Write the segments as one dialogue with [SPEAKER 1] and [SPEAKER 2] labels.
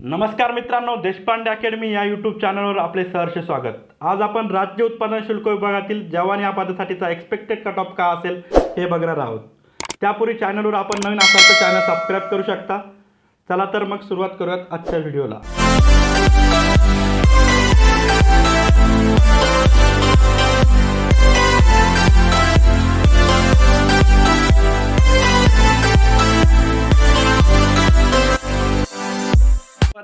[SPEAKER 1] नमस्कार मित्रांनो देशपांडे अकॅडमी या यूट्यूब चॅनलवर आपले सहर्ष स्वागत. आज आपण राज्य उत्पादन शुल्क विभागातील जवान या पदासाठीचा एक्सपेक्टेड कट ऑफ का असेल हे बघणार आहोत. त्यापूर्वी चॅनलवर आपण नवीन असाल तर चॅनल सबस्क्राईब करू शकता. चला तर मग सुरुवात करूयात आजच्या व्हिडिओला.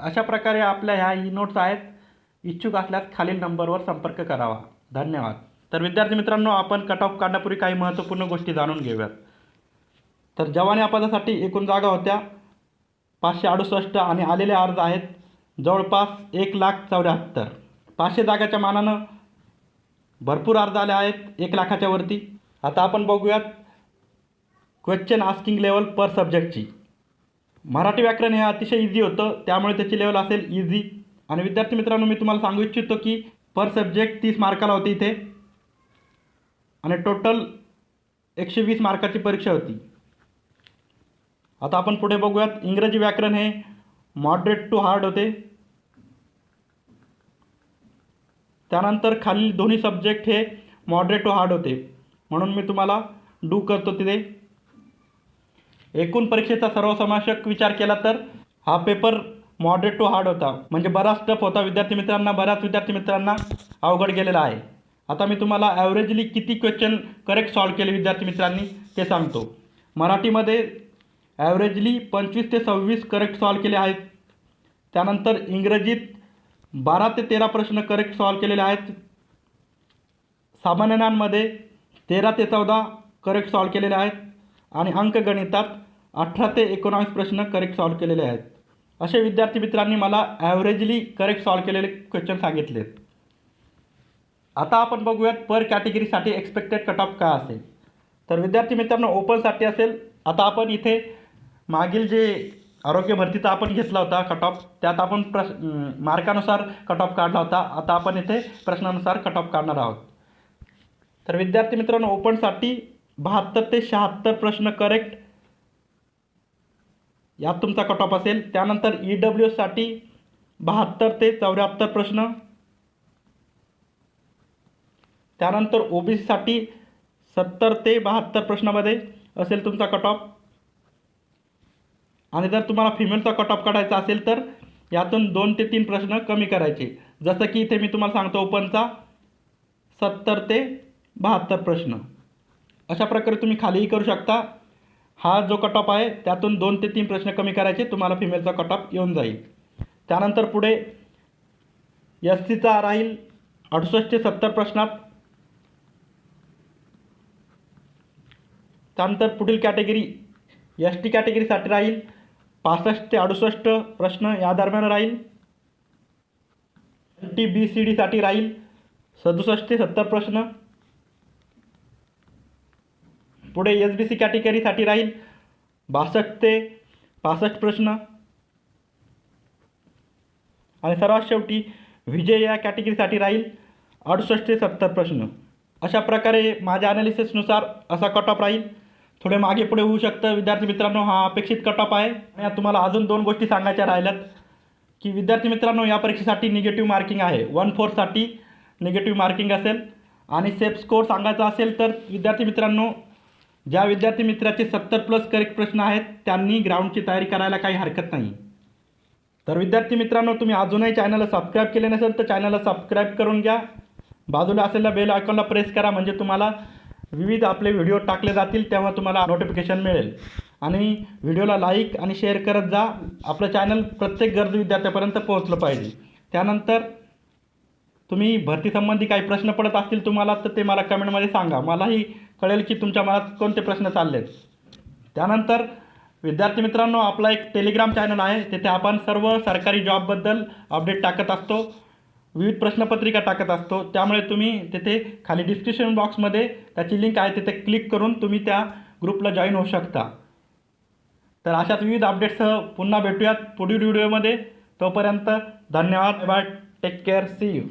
[SPEAKER 1] अशा प्रकारे आपल्या ह्या ई नोट्स आहेत. इच्छुक असल्यास खालील नंबरवर संपर्क करावा. धन्यवाद. तर विद्यार्थी मित्रांनो आपण कट ऑफ काढण्यापूर्वी काही महत्त्वपूर्ण गोष्टी जाणून घेऊयात. तर जवान या पदासाठी एकूण जागा होत्या पाचशे अडुसष्ट आणि आलेले अर्ज आहेत जवळपास एक लाख चौऱ्याहत्तर. पाचशे जागाच्या मानानं भरपूर अर्ज आले आहेत एक लाखाच्या वरती. आता आपण बघूयात क्वेश्चन आस्किंग लेवल पर सब्जेक्टची मराठी व्याकरण हे अतिशय इझी होतं. त्यामुळे त्याची लेवल असेल इझी आणि विद्यार्थी मित्रांनो मी तुम्हाला सांगू इच्छितो की पर सब्जेक्ट तीस मार्काला होती इथे. आणि टोटल एकशे वीस मार्काची परीक्षा होती. आता आपण पुढे बघूयात. इंग्रजी व्याकरण हे मॉडरेट टू हार्ड होते. त्यानंतर खालील दोन्ही सब्जेक्ट हे मॉडरेट टू हार्ड होते. म्हणून मी तुम्हाला डू करतो तिथे. एकूण परीक्षेचा सर्वसमावेशक विचार केला तर हा पेपर मॉडरेट टू हार्ड होता. म्हणजे बराच टफ होता. विद्यार्थी मित्रांना बऱ्याच विद्यार्थी मित्रांना अवघड गेलेला आहे. आता मी तुम्हाला ॲव्हरेजली किती क्वेश्चन करेक्ट सॉल्व केले विद्यार्थी मित्रांनी ते सांगतो. मराठीमध्ये ॲव्हरेजली पंचवीस ते सव्वीस करेक्ट सॉल्व केले आहेत. त्यानंतर इंग्रजीत बारा ते तेरा प्रश्न करेक्ट सॉल्व केलेले आहेत. सामान्यांमध्ये तेरा ते चौदा करेक्ट सॉल्व केलेले आहेत. आणि अंकगणितात अठरा ते एकोणावीस प्रश्न करेक्ट सॉल्व केलेले आहेत. असे विद्यार्थी मित्रांनी मला ॲव्हरेजली करेक्ट सॉल्व केलेले क्वेश्चन सांगितलेत. आता आपण बघूयात पर कॅटेगरीसाठी एक्सपेक्टेड कट ऑफ काय असेल. तर विद्यार्थी मित्रांनो ओपनसाठी असेल. आता आपण इथे मागील जे आरोग्य भरतीचा आपण घेतला होता कट ऑफ त्यात आपण प्रश मार्कानुसार कट ऑफ काढला होता. आता आपण इथे प्रश्नानुसार कट ऑफ काढणार आहोत. तर विद्यार्थी मित्रांनो ओपनसाठी बहात्तर ते शहात्तर प्रश्न करेक्ट यात तुमचा कट ऑफ असेल. त्यानंतर ई डब्ल्यू एससाठी बहात्तर ते चौऱ्याहत्तर प्रश्न. त्यानंतर ओ बी सीसाठी सत्तर ते बहात्तर प्रश्नामध्ये असेल तुमचा कट ऑफ आणि जर तुम्हाला फिमेलचा कट ऑफ काढायचा असेल तर यातून दोन ते तीन प्रश्न कमी करायचे. जसं की इथे मी तुम्हाला सांगतो ओपनचा सत्तर ते बहात्तर प्रश्न. अशा प्रकारे तुम्ही खालीही करू शकता. हा जो कट ऑफ आहे त्यातून दोन ते तीन प्रश्न कमी करायचे तुम्हाला फिमेलचा कट ऑफ येऊन जाईल. त्यानंतर पुढे एस सीचा राहील अडुसष्ट ते सत्तर प्रश्नात. त्यानंतर पुढील कॅटेगरी एस टी कॅटेगरीसाठी राहील पासष्ट ते अडुसष्ट प्रश्न या दरम्यान राहील. एल टी बी सी डीसाठी राहील सदुसष्ट ते सत्तर प्रश्न. पुढे एस बी सी कॅटेगरीसाठी राहील. बासष्ट ते पासष्ट प्रश्न. आणि सर्वात शेवटी विजय या कॅटेगरीसाठी राहील. अडुसष्ट ते सत्तर प्रश्न. अशा प्रकारे माझ्या ॲनालिसिसनुसार असा कट ऑफ राहील. थोडे मागे पुढे होऊ शकतं. विद्यार्थी मित्रांनो हा अपेक्षित कट ऑफ आहे. आणि तुम्हाला अजून दोन गोष्टी सांगायच्या राहिल्यात. की विद्यार्थी मित्रांनो या परीक्षेसाठी निगेटिव्ह मार्किंग आहे. वन फोरसाठी निगेटिव्ह मार्किंग असेल. आणि सेफ स्कोअर सांगायचा असेल तर विद्यार्थी मित्रांनो ज्या विद्यार्थी मित्राचे सत्तर प्लस करेक्ट प्रश्न आहेत त्यांनी ग्राउंडची तयारी करायला काही हरकत नाही. तर विद्यार्थी मित्रांनो तुम्ही अजूनही चॅनलला सबस्क्राईब केले नसेल तर चॅनलला सबस्क्राईब करून घ्या. बाजूला असलेल्या बेल आयकॉनला प्रेस करा म्हणजे तुम्हाला विविध आपले व्हिडिओ टाकले जातील तेव्हा तुम्हाला नोटिफिकेशन मिळेल. आणि व्हिडिओला लाईक आणि शेअर करत जा. आपलं चॅनल प्रत्येक गरजू विद्यार्थ्यापर्यंत पोहोचलं पाहिजे. त्यानंतर तुम्ही भरतीसंबंधी काही प्रश्न पडत असतील तुम्हाला तर ते मला कमेंटमध्ये सांगा. मलाही कळेल की तुमच्या मनात कोणते प्रश्न चाललेत. त्यानंतर विद्यार्थी मित्रांनो आपला एक टेलिग्राम चॅनल आहे. तिथे आपण सर्व सरकारी जॉबबद्दल अपडेट टाकत असतो. विविध प्रश्नपत्रिका टाकत असतो. त्यामुळे तुम्ही तिथे खाली डिस्क्रिप्शन बॉक्समध्ये त्याची लिंक आहे तिथे क्लिक करून तुम्ही त्या ग्रुपला जॉईन होऊ शकता. तर अशाच विविध अपडेट्ससह पुन्हा भेटूयात पुढील व्हिडिओमध्ये तोपर्यंत धन्यवाद. Bye take care see you